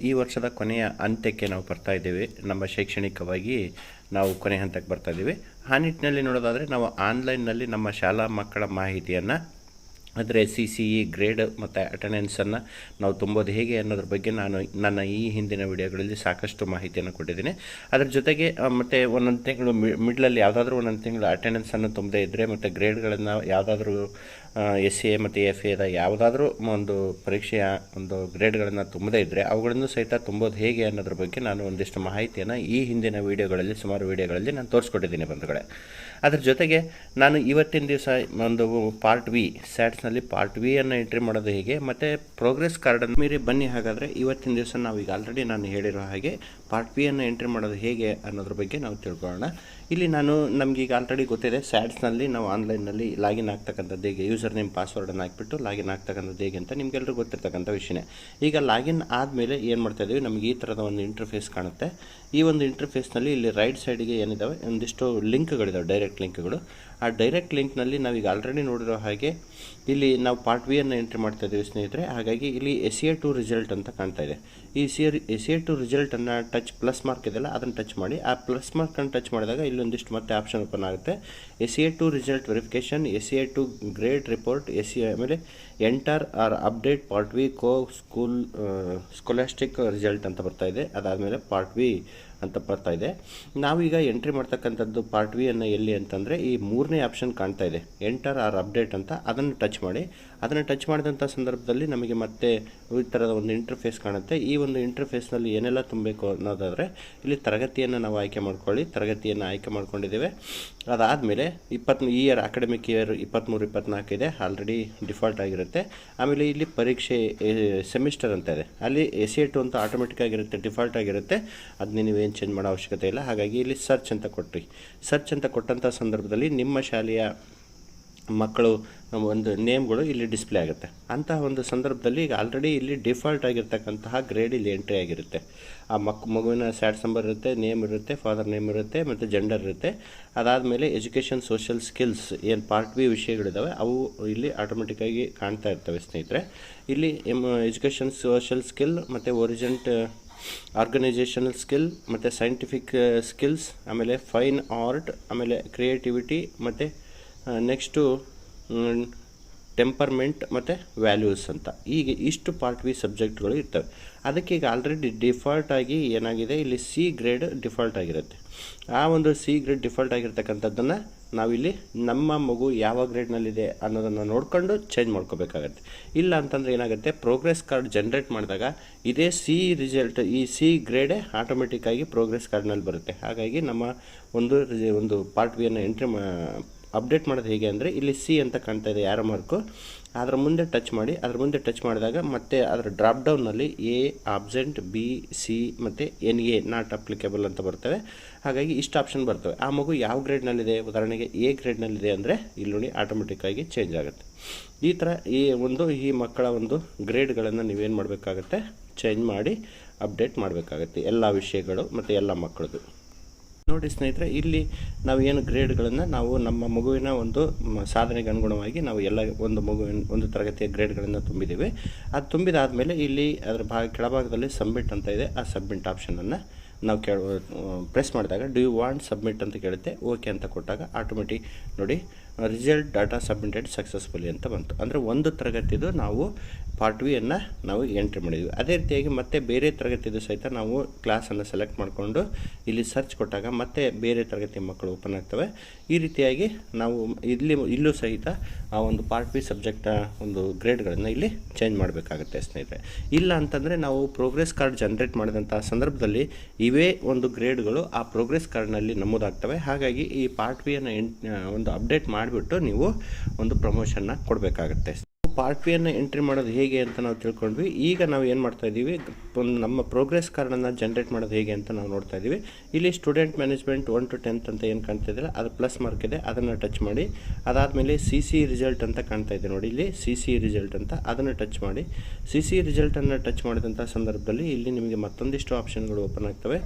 ಈ ವರ್ಷದ ಕೊನೆಯ ಅಂತ್ಯಕ್ಕೆ ನಾವು ಬರ್ತಾ ಇದ್ದೇವೆ. ನಮ್ಮ ಶೈಕ್ಷಣಿಕವಾಗಿ ನಾವು ಕೊನೆ ಹಂತಕ್ಕೆ ಬರ್ತಾ ಇದ್ದೀವಿ. ಆ ನಿಟ್ಟಿನಲ್ಲಿ ನೋಡೋದಾದರೆ ನಾವು ಆನ್ಲೈನ್ನಲ್ಲಿ ನಮ್ಮ ಶಾಲಾ ಮಕ್ಕಳ ಮಾಹಿತಿಯನ್ನು ಅಂದರೆ ಸಿ ಸಿ ಇ ಗ್ರೇಡ್ ಮತ್ತು ಅಟೆಂಡೆನ್ಸನ್ನು ನಾವು ತುಂಬೋದು ಹೇಗೆ ಅನ್ನೋದ್ರ ಬಗ್ಗೆ ನಾನು ನನ್ನ ಈ ಹಿಂದಿನ ವಿಡಿಯೋಗಳಲ್ಲಿ ಸಾಕಷ್ಟು ಮಾಹಿತಿಯನ್ನು ಕೊಟ್ಟಿದ್ದೀನಿ. ಅದರ ಜೊತೆಗೆ ಮತ್ತು ಮತ್ತೆ ಒಂದೊಂದು ತಿಂಗಳು ಮಿಡ್ಲಲ್ಲಿ ಯಾವುದಾದ್ರೂ ಒಂದೊಂದು ತಿಂಗಳು ಅಟೆಂಡೆನ್ಸನ್ನು ತುಂಬದೇ ಇದ್ದರೆ ಮತ್ತು ಗ್ರೇಡ್ಗಳನ್ನು ಯಾವುದಾದ್ರೂ ಎಸ್ ಸಿ ಎ ಮತ್ತು ಎಫ್ ಎದ ಯಾವುದಾದ್ರೂ ಒಂದು ಪರೀಕ್ಷೆಯ ಒಂದು ಗ್ರೇಡ್ಗಳನ್ನು ತುಂಬದೇ ಇದ್ದರೆ ಅವುಗಳನ್ನು ಸಹಿತ ತುಂಬೋದು ಹೇಗೆ ಅನ್ನೋದ್ರ ಬಗ್ಗೆ ನಾನು ಒಂದಿಷ್ಟು ಮಾಹಿತಿಯನ್ನು ಈ ಹಿಂದಿನ ವಿಡಿಯೋಗಳಲ್ಲಿ, ಸುಮಾರು ವಿಡಿಯೋಗಳಲ್ಲಿ ನಾನು ತೋರಿಸ್ಕೊಟ್ಟಿದ್ದೀನಿ ಬಂಧುಗಳೇ. ಅದ್ರ ಜೊತೆಗೆ ನಾನು ಇವತ್ತಿನ ದಿವಸ ಒಂದು ಪಾರ್ಟ್ ವಿ ಸ್ಯಾಟ್ಸ್ನಲ್ಲಿ ಪಾರ್ಟ್ ವಿ ಅನ್ನು ಎಂಟ್ರಿ ಮಾಡೋದು ಹೇಗೆ, ಮತ್ತು ಪ್ರೋಗ್ರೆಸ್ ಕಾರ್ಡನ್ನು ಮೀರಿ ಬನ್ನಿ ಹಾಗಾದರೆ ಇವತ್ತಿನ ದಿವಸ ನಾವು ಈಗ ಆಲ್ರೆಡಿ ನಾನು ಹೇಳಿರೋ ಹಾಗೆ ಪಾರ್ಟ್ ವಿಯನ್ನು ಎಂಟ್ರಿ ಮಾಡೋದು ಹೇಗೆ ಅನ್ನೋದ್ರ ಬಗ್ಗೆ ನಾವು ತಿಳ್ಕೊಳ್ಳೋಣ. ಇಲ್ಲಿ ನಾನು ನಮಗೀಗ ಆಲ್ರೆಡಿ ಗೊತ್ತಿದೆ ಸ್ಯಾಟ್ಸ್ನಲ್ಲಿ ನಾವು ಆನ್ಲೈನ್ನಲ್ಲಿ ಲಾಗಿನ್ ಆಗ್ತಕ್ಕಂಥದ್ದು ಹೇಗೆ ಯೂಸರ್ ನೇಮ್ ಪಾಸ್ವರ್ಡನ್ನು ಹಾಕಿಬಿಟ್ಟು ಲಾಗಿನ್ ಆಗ್ತಕ್ಕಂಥದ್ದು ಹೇಗೆ ಅಂತ ನಿಮಗೆಲ್ಲರೂ ಗೊತ್ತಿರ್ತಕ್ಕಂಥ ವಿಷಯನೇ. ಈಗ ಲಾಗಿನ್ ಆದಮೇಲೆ ಏನು ಮಾಡ್ತಾ ಇದ್ದೀವಿ ನಮಗೆ ಈ ಥರದ ಒಂದು ಇಂಟರ್ಫೇಸ್ ಕಾಣುತ್ತೆ. ಈ ಒಂದು ಇಂಟರ್ಫೇಸ್ನಲ್ಲಿ ಇಲ್ಲಿ ರೈಟ್ ಸೈಡಿಗೆ ಏನಿದ್ದಾವೆ ಒಂದಿಷ್ಟು ಲಿಂಕ್ಗಳಿದ್ದಾವೆ ಡೈರೆಕ್ಟ್ ಲಿಂಕ್ಗಳು ಆ ಡೈರೆಕ್ಟ್ ಲಿಂಕ್ನಲ್ಲಿ ನಾವೀಗ ಆಲ್ರೆಡಿ ನೋಡಿರೋ ಹಾಗೆ ಇಲ್ಲಿ ನಾವು ಪಾರ್ಟ್ ವಿ ಅನ್ನು ಎಂಟ್ರಿ ಮಾಡ್ತಾ ಇದ್ದೀವಿ ಸ್ನೇಹಿತರೆ. ಹಾಗಾಗಿ ಇಲ್ಲಿ ಎಸ್ ಎ ಟು ರಿಸಲ್ಟ್ ಅಂತ ಕಾಣ್ತಾ ಇದೆ. ಈ ಸಿ ಎಸ್ ಎ ಟು ರಿಸಲ್ಟನ್ನು ಟಚ್ ಪ್ಲಸ್ ಮಾರ್ಕ್ ಇದೆಯಲ್ಲ, ಅದನ್ನು ಟಚ್ ಮಾಡಿ. ಆ ಪ್ಲಸ್ ಮಾರ್ಕನ್ನು ಟಚ್ ಮಾಡಿದಾಗ ಇಲ್ಲೊಂದಿಷ್ಟು ಮತ್ತೆ ಆಪ್ಷನ್ ಓಪನ್ ಆಗುತ್ತೆ. S A two result verification S A two grade report S C ಆಮೇಲೆ enter R update part V co school scholastic result ಅಂತ ಬರ್ತಾ ಇದೆ. ಅದಾದಮೇಲೆ ಪಾರ್ಟ್ ವಿ ಅಂತ ಬರ್ತಾ ಇದೆ. ನಾವೀಗ ಎಂಟ್ರಿ ಮಾಡ್ತಕ್ಕಂಥದ್ದು ಪಾರ್ಟ್ ವಿ ಅನ್ನು ಎಲ್ಲಿ ಅಂತಂದರೆ ಈ ಮೂರನೇ ಆಪ್ಷನ್ ಕಾಣ್ತಾ ಇದೆ. ಎಂಟರ್ ಆರ್ ಅಪ್ಡೇಟ್ ಅಂತ ಅದನ್ನು ಟಚ್ ಮಾಡಿ. ಅದನ್ನು ಟಚ್ ಮಾಡಿದಂಥ ಸಂದರ್ಭದಲ್ಲಿ ನಮಗೆ ಮತ್ತೆ ಈ ಥರದ ಒಂದು ಇಂಟರ್ಫೇಸ್ ಕಾಣುತ್ತೆ. ಈ ಒಂದು ಇಂಟರ್ಫೇಸ್ನಲ್ಲಿ ಏನೆಲ್ಲ ತುಂಬಬೇಕು ಅನ್ನೋದಾದರೆ, ಇಲ್ಲಿ ತರಗತಿಯನ್ನು ನಾವು ಆಯ್ಕೆ ಮಾಡ್ಕೊಳ್ಳಿ. ತರಗತಿಯನ್ನು ಆಯ್ಕೆ ಮಾಡ್ಕೊಂಡಿದ್ದೇವೆ. ಅದಾದಮೇಲೆ ಇಪ್ಪತ್ತ್ ಇಯರ್ ಅಕಾಡೆಮಿಕ್ ಇಯರ್ ಇಪ್ಪತ್ತ್ಮೂರು ಇಪ್ಪತ್ತ್ನಾಲ್ಕು ಇದೆ. ಆಲ್ರೆಡಿ ಡಿಫಾಲ್ಟ್ ಆಗಿರುತ್ತೆ. ಆಮೇಲೆ ಇಲ್ಲಿ ಪರೀಕ್ಷೆ ಸೆಮಿಸ್ಟರ್ ಅಂತ ಇದೆ. ಅಲ್ಲಿ ಎಸ್ ಎ ಟು ಅಂತ ಆಟೋಮೆಟಿಕ್ ಆಗಿರುತ್ತೆ ಡಿಫಾಲ್ಟ್ ಆಗಿರುತ್ತೆ. ಅದನ್ನ ಏನು ಚೇಂಜ್ ಮಾಡೋ ಅವಶ್ಯಕತೆ ಇಲ್ಲ. ಹಾಗಾಗಿ ಇಲ್ಲಿ ಸರ್ಚ್ ಅಂತ ಕೊಟ್ರಿ. ಸರ್ಚ್ ಅಂತ ಕೊಟ್ಟಂಥ ಸಂದರ್ಭದಲ್ಲಿ ನಿಮ್ಮ ಶಾಲೆಯ ಮಕ್ಕಳು ಒಂದು ನೇಮ್ಗಳು ಇಲ್ಲಿ ಡಿಸ್ಪ್ಲೇ ಆಗುತ್ತೆ. ಅಂತಹ ಒಂದು ಸಂದರ್ಭದಲ್ಲಿ ಈಗ ಆಲ್ರೆಡಿ ಇಲ್ಲಿ ಡಿಫಾಲ್ಟ್ ಆಗಿರ್ತಕ್ಕಂತಹ ಗ್ರೇಡ್ ಇಲ್ಲಿ ಎಂಟ್ರಿ ಆಗಿರುತ್ತೆ. ಆ ಮಕ್, ಮಗುವಿನ ಸ್ಯಾಡ್ ನಂಬರ್ ಇರುತ್ತೆ ನೇಮ್ ಇರುತ್ತೆ ಫಾದರ್ ನೇಮ್ ಇರುತ್ತೆ, ಮತ್ತು ಜೆಂಡರ್ ಇರುತ್ತೆ. ಅದಾದಮೇಲೆ ಎಜುಕೇಷನ್ ಸೋಷಿಯಲ್ ಸ್ಕಿಲ್ಸ್ ಏನು ಪಾರ್ಟ್ ಬಿ ವಿಷಯಗಳಿದ್ದಾವೆ ಅವು ಇಲ್ಲಿ ಆಟೋಮೆಟಿಕ್ಕಾಗಿ ಕಾಣ್ತಾ ಇರ್ತವೆ ಸ್ನೇಹಿತರೆ. ಇಲ್ಲಿ ಎಜುಕೇಷನ್ ಸೋಷಿಯಲ್ ಸ್ಕಿಲ್ ಮತ್ತು ಒರಿಜೆಂಟ್ ಆರ್ಗನೈಜೇಷನಲ್ ಸ್ಕಿಲ್ ಮತ್ತು ಸೈಂಟಿಫಿಕ್ ಸ್ಕಿಲ್ಸ್ ಆಮೇಲೆ ಫೈನ್ ಆರ್ಟ್ ಆಮೇಲೆ ಕ್ರಿಯೇಟಿವಿಟಿ ಮತ್ತು ನೆಕ್ಸ್ಟು ಟೆಂಪರ್ಮೆಂಟ್ ಮತ್ತು ವ್ಯಾಲ್ಯೂಸ್ ಅಂತ. ಈಗ ಇಷ್ಟು ಪಾರ್ಟ್ ವಿ ಸಬ್ಜೆಕ್ಟ್ಗಳು ಇರ್ತವೆ. ಅದಕ್ಕೆ ಈಗ ಆಲ್ರೆಡಿ ಡಿಫಾಲ್ಟ್ ಆಗಿ ಏನಾಗಿದೆ? ಇಲ್ಲಿ ಸಿ ಗ್ರೇಡ್ ಡಿಫಾಲ್ಟ್ ಆಗಿರುತ್ತೆ. ಆ ಒಂದು ಸಿ ಗ್ರೇಡ್ ಡಿಫಾಲ್ಟ್ ಆಗಿರ್ತಕ್ಕಂಥದ್ದನ್ನು ನಾವಿಲ್ಲಿ ನಮ್ಮ ಮಗು ಯಾವ ಗ್ರೇಡ್ನಲ್ಲಿದೆ ಅನ್ನೋದನ್ನು ನೋಡಿಕೊಂಡು ಚೇಂಜ್ ಮಾಡ್ಕೋಬೇಕಾಗತ್ತೆ. ಇಲ್ಲ ಅಂತಂದರೆ ಏನಾಗುತ್ತೆ? ಪ್ರೋಗ್ರೆಸ್ ಕಾರ್ಡ್ ಜನ್ರೇಟ್ ಮಾಡಿದಾಗ ಇದೇ ಸಿ ರಿಸಲ್ಟ್ ಈ ಸಿ ಗ್ರೇಡೇ ಆಟೋಮೆಟಿಕ್ಕಾಗಿ ಪ್ರೋಗ್ರೆಸ್ ಕಾರ್ಡ್ನಲ್ಲಿ ಬರುತ್ತೆ. ಹಾಗಾಗಿ ನಮ್ಮ ಒಂದು ಒಂದು ಪಾರ್ಟ್ ವಿಯನ್ನು ಎಂಟ್ರಿ ಮಾ ಅಪ್ಡೇಟ್ ಮಾಡೋದು ಹೇಗೆ ಅಂದರೆ ಇಲ್ಲಿ ಸಿ ಅಂತ ಕಾಣ್ತಾ ಇದೆ ಯಾರೋ ಮಾರ್ಕು ಅದರ ಮುಂದೆ ಟಚ್ ಮಾಡಿ, ಅದರ ಮುಂದೆ ಟಚ್ ಮಾಡಿದಾಗ ಮತ್ತೆ ಅದರ ಡ್ರಾಪ್ ಡೌನ್ನಲ್ಲಿ ಎ ಆಬ್ಸೆಂಟ್ ಬಿ ಸಿ ಮತ್ತು ಎನ್ ಎ ನಾಟ್ ಅಪ್ಲಿಕೇಬಲ್ ಅಂತ ಬರ್ತವೆ. ಹಾಗಾಗಿ ಇಷ್ಟು ಆಪ್ಷನ್ ಬರ್ತವೆ. ಆ ಮಗು ಯಾವ ಗ್ರೇಡ್ನಲ್ಲಿದೆ ಉದಾಹರಣೆಗೆ ಎ ಗ್ರೇಡ್ನಲ್ಲಿದೆ ಅಂದರೆ ಇಲ್ಲಿ ನೋಡಿ ಆಟೋಮೆಟಿಕ್ಕಾಗಿ ಚೇಂಜ್ ಆಗುತ್ತೆ. ಈ ಥರ ಈ ಒಂದು, ಈ ಮಕ್ಕಳ ಒಂದು ಗ್ರೇಡ್ಗಳನ್ನು ನೀವೇನು ಮಾಡಬೇಕಾಗತ್ತೆ? ಚೇಂಜ್ ಮಾಡಿ ಅಪ್ಡೇಟ್ ಮಾಡಬೇಕಾಗತ್ತೆ. ಎಲ್ಲ ವಿಷಯಗಳು ಮತ್ತು ಎಲ್ಲ ಮಕ್ಕಳದು ನೋಡಿ ಸ್ನೇಹಿತರೆ, ಇಲ್ಲಿ ನಾವು ಏನು ಗ್ರೇಡ್ಗಳನ್ನು ನಾವು ನಮ್ಮ ಮಗುವಿನ ಒಂದು ಸಾಧನೆಗೆ ಅನುಗುಣವಾಗಿ ನಾವು ಎಲ್ಲ ಒಂದು ಮಗುವಿನ, ಒಂದು ತರಗತಿಯ ಗ್ರೇಡ್ಗಳನ್ನು ತುಂಬಿದ್ದೀವಿ. ಅದು ತುಂಬಿದಾದಮೇಲೆ ಇಲ್ಲಿ ಅದರ ಭಾಗ, ಕೆಳಭಾಗದಲ್ಲಿ ಸಬ್ಮಿಟ್ ಅಂತ ಇದೆ. ಆ ಸಬ್ಮಿಟ್ ಆಪ್ಷನನ್ನು ನಾವು ಕೇಳ ಪ್ರೆಸ್ ಮಾಡಿದಾಗ ಡು ವಾಂಟ್ ಸಬ್ಮಿಟ್ ಅಂತ ಕೇಳುತ್ತೆ. ಓಕೆ ಅಂತ ಕೊಟ್ಟಾಗ ಆಟೋಮೆಟಿಕ್ ನೋಡಿ ರಿಸಲ್ಟ್ ಡಾಟಾ ಸಬ್ಮಿಟೆಡ್ ಸಕ್ಸಸ್ಫುಲಿ ಅಂತ ಬಂತು. ಅಂದರೆ ಒಂದು ತರಗತಿದು ನಾವು ಪಾರ್ಟ್ ವಿಯನ್ನು ನಾವು ಎಂಟ್ರಿ ಮಾಡಿದ್ವಿ. ಅದೇ ರೀತಿಯಾಗಿ ಮತ್ತೆ ಬೇರೆ ತರಗತಿದು ಸಹಿತ ನಾವು ಕ್ಲಾಸನ್ನು ಸೆಲೆಕ್ಟ್ ಮಾಡಿಕೊಂಡು ಇಲ್ಲಿ ಸರ್ಚ್ ಕೊಟ್ಟಾಗ ಮತ್ತೆ ಬೇರೆ ತರಗತಿಯ ಮಕ್ಕಳು ಓಪನ್ ಆಗ್ತವೆ. ಈ ರೀತಿಯಾಗಿ ನಾವು ಇಲ್ಲಿ, ಇಲ್ಲೂ ಸಹಿತ ಆ ಒಂದು ಪಾರ್ಟ್ ವಿ ಸಬ್ಜೆಕ್ಟ್ನ ಒಂದು ಗ್ರೇಡ್ಗಳನ್ನು ಇಲ್ಲಿ ಚೇಂಜ್ ಮಾಡಬೇಕಾಗುತ್ತೆ ಸ್ನೇಹಿತರೆ. ಇಲ್ಲ ಅಂತಂದರೆ ನಾವು ಪ್ರೋಗ್ರೆಸ್ ಕಾರ್ಡ್ ಜನ್ರೇಟ್ ಮಾಡಿದಂಥ ಸಂದರ್ಭದಲ್ಲಿ ಇವೇ ಒಂದು ಗ್ರೇಡ್ಗಳು ಆ ಪ್ರೋಗ್ರೆಸ್ ಕಾರ್ಡ್ನಲ್ಲಿ ನಮೂದಾಗ್ತವೆ. ಹಾಗಾಗಿ ಈ ಪಾರ್ಟ್ ವಿಯನ್ನು ಒಂದು ಅಪ್ಡೇಟ್ ಮಾಡಿಬಿಟ್ಟು ನೀವು ಒಂದು ಪ್ರಮೋಷನ್ನ ಕೊಡಬೇಕಾಗತ್ತೆ. ಪಾರ್ಟ್ ವಿಯನ್ನು ಎಂಟ್ರಿ ಮಾಡೋದು ಹೇಗೆ ಅಂತ ನಾವು ತಿಳ್ಕೊಂಡ್ವಿ. ಈಗ ನಾವು ಏನು ಮಾಡ್ತಾ ಇದ್ದೀವಿ ನಮ್ಮ ಪ್ರೋಗ್ರೆಸ್ ಕಾರ್ಡನ್ನು ಜನ್ರೇಟ್ ಮಾಡೋದು ಹೇಗೆ ಅಂತ ನಾವು ನೋಡ್ತಾ ಇದ್ದೀವಿ. ಇಲ್ಲಿ student management one two tenth ಅಂತ ಏನು ಕಾಣ್ತಾ ಇದ್ದಾರೆ ಅದು ಪ್ಲಸ್ ಮಾರ್ಕ್ ಇದೆ, ಅದನ್ನು ಟಚ್ ಮಾಡಿ. ಅದಾದಮೇಲೆ ಸಿ ಸಿ ರಿಸಲ್ಟ್ ಅಂತ ಕಾಣ್ತಾ ಇದೆ ನೋಡಿ, ಇಲ್ಲಿ ಸಿ ಸಿ ರಿಸಲ್ಟ್ ಅಂತ, ಅದನ್ನು ಟಚ್ ಮಾಡಿ. ಸಿ ಸಿ ರಿಸಲ್ಟನ್ನು ಟಚ್ ಮಾಡಿದಂಥ ಸಂದರ್ಭದಲ್ಲಿ ಇಲ್ಲಿ ನಿಮಗೆ ಮತ್ತೊಂದಿಷ್ಟು ಆಪ್ಷನ್ಗಳು ಓಪನ್ ಆಗ್ತವೆ.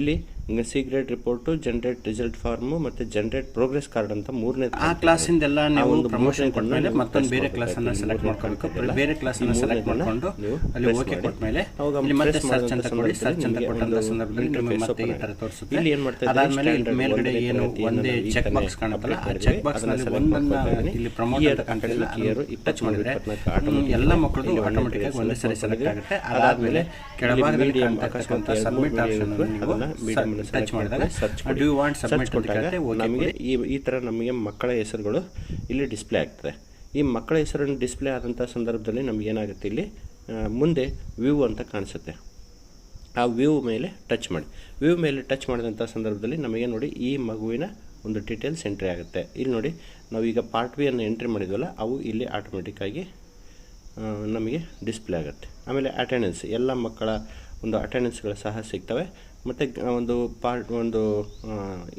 ಇಲ್ಲಿ C secret report generate result form ಮತ್ತು ಜನರೇಟ್ ಪ್ರೋಗ್ರೆಸ್ ಕಾರ್ಡ್ ಅಂತ ಮೂರನೇ ಆ ಕ್ಲಾಸಿಂದೆಲ್ಲ ನೀವು ಒಂದು ಪ್ರಮೋಷನ್ ಕೊಟ್ಟಮೇಲೆ ಮತ್ತೊಂದು ಬೇರೆ ಕ್ಲಾಸ್ ಕ್ಲಾಸನ್ನು ಸೆಲೆಕ್ಟ್ ಮಾಡ್ಕೊಂಡು ಮಾಡ್ಕೊಬೇಕು. ಬೇರೆ ಕ್ಲಾಸನ್ನು ಅನ್ನು ಸೆಲೆಕ್ಟ್ ಮಾಡ್ಕೊಂಡು ಅಲ್ಲಿ ಓಕೆ ಕೊಟ್ಟಮೇಲೆ ಇಲ್ಲಿ ಮತ್ತೆ ಸರ್ಚ್ ಅಂತ ಕೊಡಿ ಸರ್ಚ್ ಅಂತ ಕೊಟ್ಟಂತ ಸಂದರ್ಭದಲ್ಲಿ ನಿಮಗೆ ಮತ್ತೆ ಈ ಥರ ತೋರಿಸುತ್ತೆ. ಇಲ್ಲಿ ಏನು ಮಾಡ್ತಾ ಅದಾದಮೇಲೆ ಇಲ್ಲಿ ಮೇಲ್ಗಡೆ ಏನು ಒಂದೇ ಚೆಕ್ ಬಾಕ್ಸ್ ಕಾಣುತ್ತಲ್ಲ ಆ ಚೆಕ್ ಬಾಕ್ಸ್ ಒಂದನ್ನು ಇಲ್ಲಿ ಪ್ರಮೋಟ್ ಅಂತ ಕಾಣ್ತಿಲ್ಲ ಕ್ಲಿಯರ್ ಟಚ್ ಮಾಡಿದ್ರೆ ಎಲ್ಲ ಮಕ್ಕಳು ಆಟೋಮೆಟಿಕ್ ಆಗಿ ಒಂದೇ ಸರಿ ಸೆಲೆಕ್ಟ್ ಆಗುತ್ತೆ ಅದಾದಮೇಲೆ ಕೆಳಭಾಗದಲ್ಲಿ ಕಾಣ್ತಕ್ಕಂಥ ಸಬ್ಮಿಟ್ ಆಪ್ಷನ್ ಅನ್ನು ನೀವು ಟಚ್ ಮಾಡಿದಾಗ ಸರ್ಚ್ ಕೊಡಿ. ವಾಂಟ್ ಸಬ್ಮಿಟ್ ಕೊಟ್ಟಾಗ ನಮಗೆ ಈ ಈ ಥರ ನಮಗೆ ಮಕ್ಕಳ ಹೆಸರುಗಳು ಇಲ್ಲಿ ಡಿಸ್ಪ್ಲೇ ಆಗ್ತದೆ. ಈ ಮಕ್ಕಳ ಹೆಸರನ್ನು ಡಿಸ್ಪ್ಲೇ ಆದಂಥ ಸಂದರ್ಭದಲ್ಲಿ ನಮ್ಗೆ ಏನಾಗುತ್ತೆ ಇಲ್ಲಿ ಮುಂದೆ ವ್ಯೂ ಅಂತ ಕಾಣಿಸುತ್ತೆ. ಆ ವ್ಯೂ ಮೇಲೆ ಟಚ್ ಮಾಡಿ. ವ್ಯೂ ಮೇಲೆ ಟಚ್ ಮಾಡಿದಂಥ ಸಂದರ್ಭದಲ್ಲಿ ನಮಗೆ ನೋಡಿ ಈ ಮಗುವಿನ ಒಂದು ಡೀಟೇಲ್ಸ್ ಎಂಟ್ರಿ ಆಗುತ್ತೆ. ಇಲ್ಲಿ ನೋಡಿ ನಾವೀಗ ಪಾರ್ಟ್ ವಿಯನ್ನು ಎಂಟ್ರಿ ಮಾಡಿದ್ವಲ್ಲ ಅವು ಇಲ್ಲಿ ಆಟೋಮೆಟಿಕ್ಕಾಗಿ ನಮಗೆ ಡಿಸ್ಪ್ಲೇ ಆಗುತ್ತೆ. ಆಮೇಲೆ ಅಟೆಂಡೆನ್ಸ್ ಎಲ್ಲ ಮಕ್ಕಳ ಒಂದು ಅಟೆಂಡೆನ್ಸ್ಗಳು ಸಹ ಸಿಗ್ತವೆ. ಮತ್ತು ಒಂದು ಪಾರ್ಟ್ ಒಂದು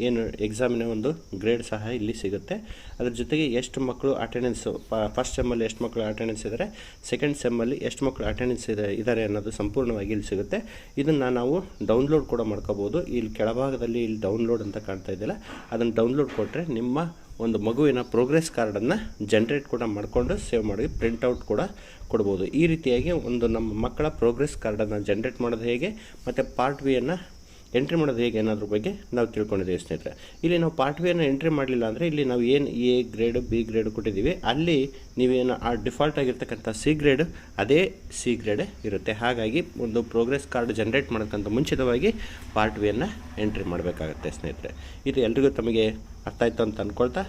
ಏನು ಎಕ್ಸಾಮಿನ ಒಂದು ಗ್ರೇಡ್ ಸಹ ಇಲ್ಲಿ ಸಿಗುತ್ತೆ. ಅದ್ರ ಜೊತೆಗೆ ಎಷ್ಟು ಮಕ್ಕಳು ಅಟೆಂಡೆನ್ಸು ಫಸ್ಟ್ ಸೆಮ್ಮಲ್ಲಿ ಎಷ್ಟು ಮಕ್ಕಳು ಅಟೆಂಡೆನ್ಸ್ ಇದ್ದಾರೆ ಸೆಕೆಂಡ್ ಸೆಮ್ಮಲ್ಲಿ ಎಷ್ಟು ಮಕ್ಕಳು ಅಟೆಂಡೆನ್ಸ್ ಇದೆ ಇದ್ದಾರೆ ಅನ್ನೋದು ಸಂಪೂರ್ಣವಾಗಿ ಇಲ್ಲಿ ಸಿಗುತ್ತೆ. ಇದನ್ನು ನಾವು ಡೌನ್ಲೋಡ್ ಕೂಡ ಮಾಡ್ಕೋಬೋದು. ಇಲ್ಲಿ ಕೆಳಭಾಗದಲ್ಲಿ ಇಲ್ಲಿ ಡೌನ್ಲೋಡ್ ಅಂತ ಕಾಣ್ತಾ ಇದ್ದಿಲ್ಲ ಅದನ್ನು ಡೌನ್ಲೋಡ್ ಕೊಟ್ಟರೆ ನಿಮ್ಮ ಒಂದು ಮಗುವಿನ ಪ್ರೋಗ್ರೆಸ್ ಕಾರ್ಡನ್ನು ಜನ್ರೇಟ್ ಕೂಡ ಮಾಡಿಕೊಂಡು ಸೇವ್ ಮಾಡಿ ಪ್ರಿಂಟೌಟ್ ಕೂಡ ಕೊಡ್ಬೋದು. ಈ ರೀತಿಯಾಗಿ ಒಂದು ನಮ್ಮ ಮಕ್ಕಳ ಪ್ರೋಗ್ರೆಸ್ ಕಾರ್ಡನ್ನು ಜನ್ರೇಟ್ ಮಾಡೋದು ಹೇಗೆ? ಮತ್ತು ಪಾರ್ಟ್ ವಿಯನ್ನು ಎಂಟ್ರಿ ಮಾಡೋದು ಹೇಗೆ ಅನ್ನೋದ್ರ ಬಗ್ಗೆ ನಾವು ತಿಳ್ಕೊಂಡಿದ್ದೀವಿ ಸ್ನೇಹಿತರೆ. ಇಲ್ಲಿ ನಾವು ಪಾರ್ಟ್ ವಿಯನ್ನು ಎಂಟ್ರಿ ಮಾಡಲಿಲ್ಲ ಅಂದರೆ ಇಲ್ಲಿ ನಾವು ಏನು ಎ ಗ್ರೇಡ್ ಬಿ ಗ್ರೇಡ್ ಕೊಟ್ಟಿದ್ದೀವಿ. ಅಲ್ಲಿ ನೀವೇನು ಆ ಡಿಫಾಲ್ಟ್ ಆಗಿರ್ತಕ್ಕಂಥ ಸಿ ಗ್ರೇಡ್ ಅದೇ ಸಿ ಗ್ರೇಡ್ ಇರುತ್ತೆ. ಹಾಗಾಗಿ ಒಂದು ಪ್ರೋಗ್ರೆಸ್ ಕಾರ್ಡ್ ಜನ್ರೇಟ್ ಮಾಡೋಕ್ಕಂಥ ಮುಂಚಿತವಾಗಿ ಪಾರ್ಟ್ ವಿಯನ್ನು ಎಂಟ್ರಿ ಮಾಡಬೇಕಾಗತ್ತೆ ಸ್ನೇಹಿತರೆ. ಇದು ಎಲ್ರಿಗೂ ತಮಗೆ ಅರ್ಥ ಆಯಿತು ಅಂತ ಅಂದ್ಕೊಳ್ತಾ